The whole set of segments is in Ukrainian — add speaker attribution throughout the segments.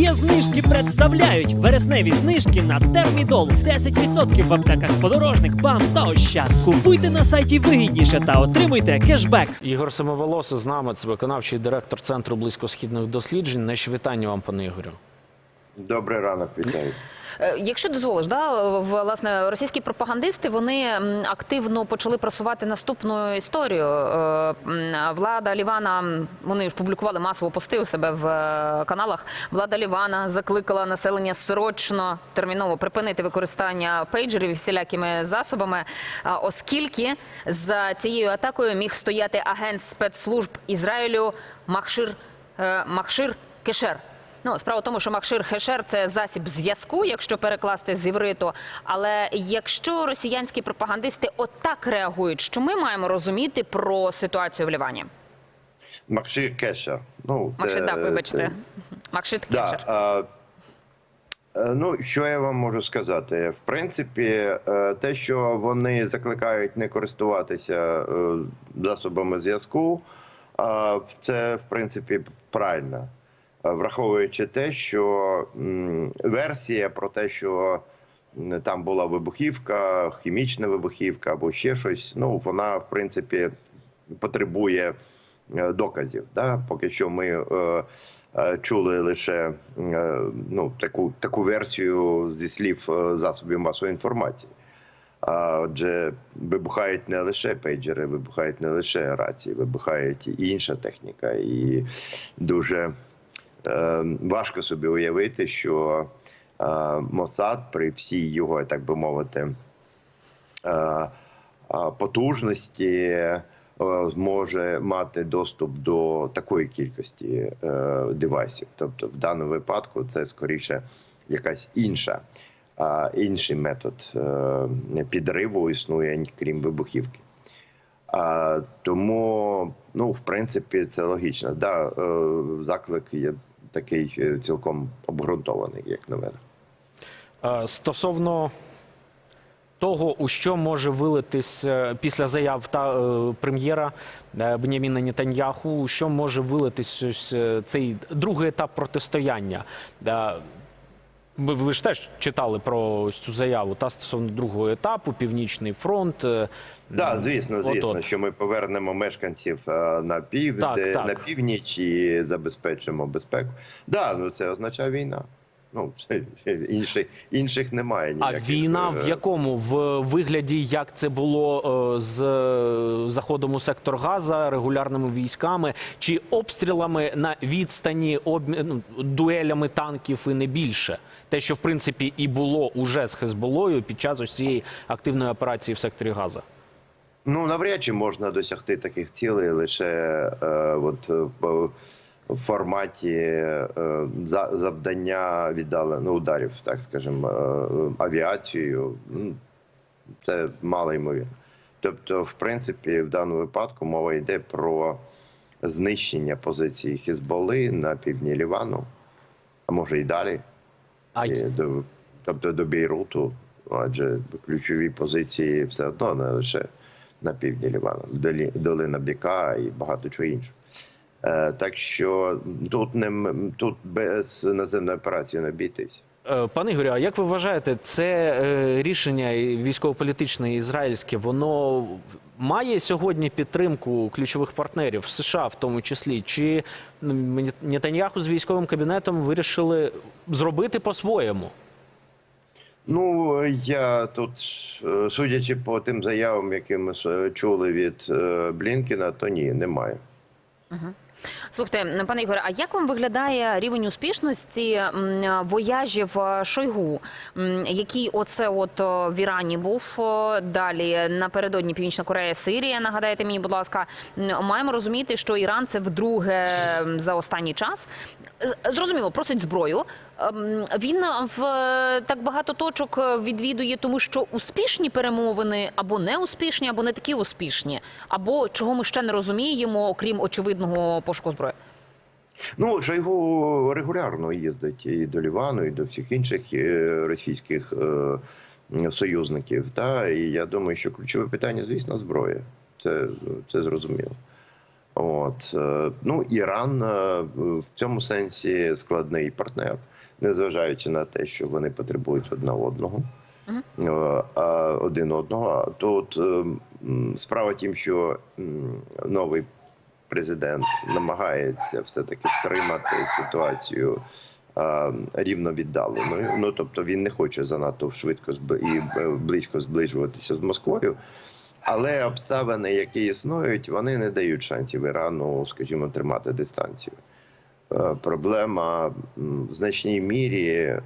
Speaker 1: Є знижки представляють вересневі знижки на термідол. 10% в аптеках подорожник, бам та ощад. Купуйте на сайті вигідніше та отримуйте кешбек.
Speaker 2: Ігор Самоволос з нами, це виконавчий директор Центру близькосхідних досліджень. Наші вітання вам, пане Ігорю.
Speaker 3: Добрий ранок, вітаю.
Speaker 4: Е, Якщо дозволиш, да, власне російські пропагандисти вони активно почали просувати наступну історію. Е, Влада Лівана, вони ж публікували масово пости у себе в е, каналах. Влада Лівана закликала населення срочно терміново припинити використання пейджерів і всілякими засобами, оскільки за цією атакою міг стояти агент спецслужб Ізраїлю Махшир Махшир Кешер. Ну, справа в тому, що Махшир Хешер це засіб зв'язку, якщо перекласти з івриту. Але якщо росіянські пропагандисти отак реагують, що ми маємо розуміти про ситуацію в Лівані?
Speaker 3: Макшир Кеша. Ну,
Speaker 4: Махшир,
Speaker 3: це-
Speaker 4: так, вибачте.
Speaker 3: це-
Speaker 4: Махшир
Speaker 3: Да,
Speaker 4: Кешер.
Speaker 3: а, е, ну, що я вам можу сказати? В принципі, е, те, що вони закликають не користуватися е, засобами зв'язку, це в принципі правильно. Е, Враховуючи те, що версія про те, що там була вибухівка, хімічна вибухівка або ще щось, ну вона в принципі потребує е, доказів. Да? Поки що ми е, е, чули лише е, ну, таку, таку версію зі слів засобів масової інформації. А отже, вибухають не лише пейджери, вибухають не лише рації, вибухають і інша техніка. І дуже важко собі уявити, що е, Мосад при всій його, так би мовити, е, е, потужності е, зможе мати доступ до такої кількості е, девайсів. Тобто, в даному випадку це скоріше якась інша. а, Інший метод е, підриву існує крім вибухівки. А, тому, ну, в принципі, це логічно. Да, е, заклик такий е, цілком обґрунтований, як на мене.
Speaker 2: Стосовно того, у що може вилитись е, після заяв та е, прем'єра е, Беняміна Нетаньяху, у що може вилитись ось, цей другий етап протистояння. Е, Ви, ви ж теж читали про цю заяву та стосовно другого етапу, Північний фронт. Да,
Speaker 3: Так, звісно, звісно,
Speaker 2: от.
Speaker 3: що ми повернемо мешканців е, на пів
Speaker 2: Так, так.
Speaker 3: на північ і забезпечимо безпеку. Да, ну це означає війна. Ну інших інших немає.
Speaker 2: А війна
Speaker 3: е,
Speaker 2: в якому? В вигляді, як це було е, з е, заходом у сектор Газа, регулярними військами чи обстрілами на відстані, обмі... ну, дуелями танків і не більше. Те, що в принципі і було уже з Хезболою під час ось цієї активної операції в секторі Газа.
Speaker 3: Ну навряд чи можна досягти таких цілей лише е, от е, в форматі е, завдання віддалено ударів, так скажемо, е, авіацією. Ну, Це мало ймовірно. Тобто, в принципі, в даному випадку мова йде про знищення позиції Хізболи на півдні Лівану, а може і далі. І до, тобто до Бейруту, адже ключові позиції все одно не лише на півдні Лівану, долина Біка і багато чого іншого. Е, так що тут не тут без наземної операції не обійтись.
Speaker 2: Е, Пане Ігорю, а як ви вважаєте, це е, рішення військово-політичне ізраїльське, воно має сьогодні підтримку ключових партнерів США, в тому числі? Чи м, Нетаньяху з військовим кабінетом вирішили зробити по-своєму?
Speaker 3: Ну я тут, судячи по тим заявам, які ми чули від Блінкіна, то ні, немає.
Speaker 4: Слухайте, пане Ігоре, а як вам виглядає рівень успішності вояжів е, Шойгу, який оце от в Ірані був далі напередодні Північна Корея, Сирія? Нагадайте мені, будь ласка, маємо розуміти, що Іран це вдруге за останній час. Зрозуміло, просить зброю. Ем, Він в е, так багато точок е, відвідує, тому що успішні перемовини або не успішні, або не такі успішні, або чого ми ще не розуміємо, окрім очевидного пошуку зброї.
Speaker 3: Ну, Шойгу регулярно їздить і до Лівану, і до всіх інших е, російських е, союзників. Та? І я думаю, що ключове питання, звісно, зброя. Це, це зрозуміло. От е, ну Іран в цьому сенсі складний партнер, незважаючи на те, що вони потребують одна одного. А один одного. Тут е, справа тім, що новий президент намагається все-таки втримати ситуацію е, рівно віддаленою. Ну тобто він не хоче занадто швидко і е, близько зближуватися з Москвою. Але обставини, які існують, вони не дають шансів Ірану, скажімо, тримати дистанцію. Е, Проблема в значній мірі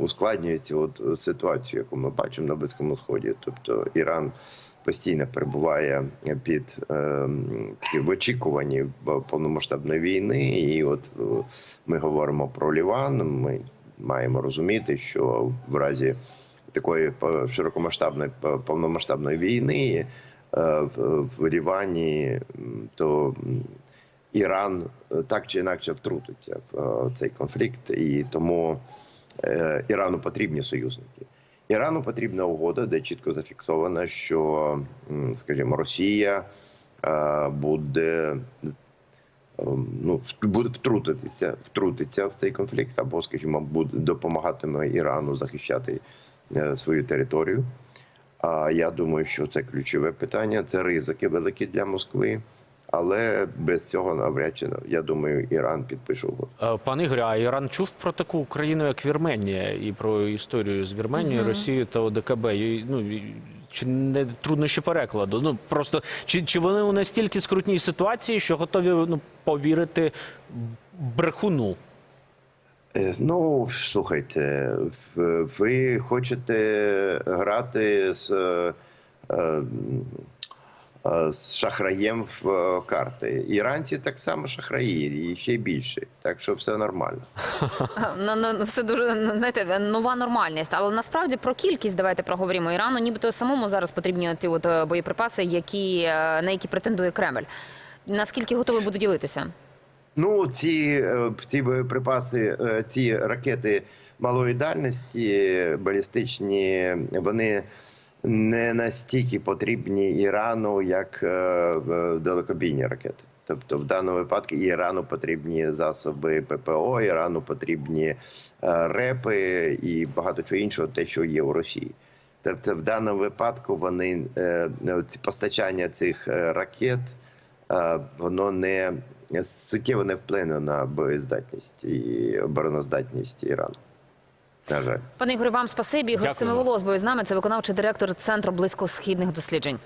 Speaker 3: ускладнюється от ситуацію, яку ми бачимо на Близькому Сході. Тобто Іран постійно перебуває під е, в очікуванні повномасштабної війни. І от е, ми говоримо про Ліван. Ми маємо розуміти, що в разі такої широкомасштабної по- повномасштабної війни е, в, Лівані, то Іран е, так чи інакше втрутиться в е, цей конфлікт, і тому е, Ірану потрібні союзники. Ірану потрібна угода, де чітко зафіксовано, що, скажімо, Росія е, буде ну, буде втрутитися, втрутиться в цей конфлікт, або, скажімо, буде допомагатиме Ірану захищати е, свою територію. А я думаю, що це ключове питання. Це ризики великі для Москви, але без цього навряд чи я думаю, Іран підпише угоду.
Speaker 2: Е, Пане Ігорю, а Іран чув про таку країну, як Вірменія, і про історію з Вірменією, Росією та ОДКБ. І, Ну, чи не труднощі перекладу? Ну просто чи, чи вони у настільки скрутній ситуації, що готові ну, повірити брехуну?
Speaker 3: Е, Ну, слухайте, ви хочете грати з, е, з шахраєм в е, карти. Іранці так само шахраї, і ще більше. Так що все нормально.
Speaker 4: Ну, ну, все дуже ну, знаєте, нова нормальність. Але насправді про кількість давайте проговоримо. Ірану, нібито самому зараз потрібні ті от е, боєприпаси, які е, на які претендує Кремль. Наскільки готові будуть ділитися?
Speaker 3: Ну, ці, е, ці боєприпаси, е, ці ракети малої дальності балістичні, вони не настільки потрібні Ірану, як е, далекобійні ракети. Тобто, в даному випадку Ірану потрібні засоби ППО, Ірану потрібні е, репи і багато чого іншого, те, що є у Росії. Тобто, в даному випадку вони е, ці постачання цих ракет воно не суттєво не вплине на боєздатність і обороноздатність Ірану. На жаль.
Speaker 4: Пане Ігорю, вам спасибі. Ігор. Семиволос був з нами. Це виконавчий директор Центру близькосхідних досліджень.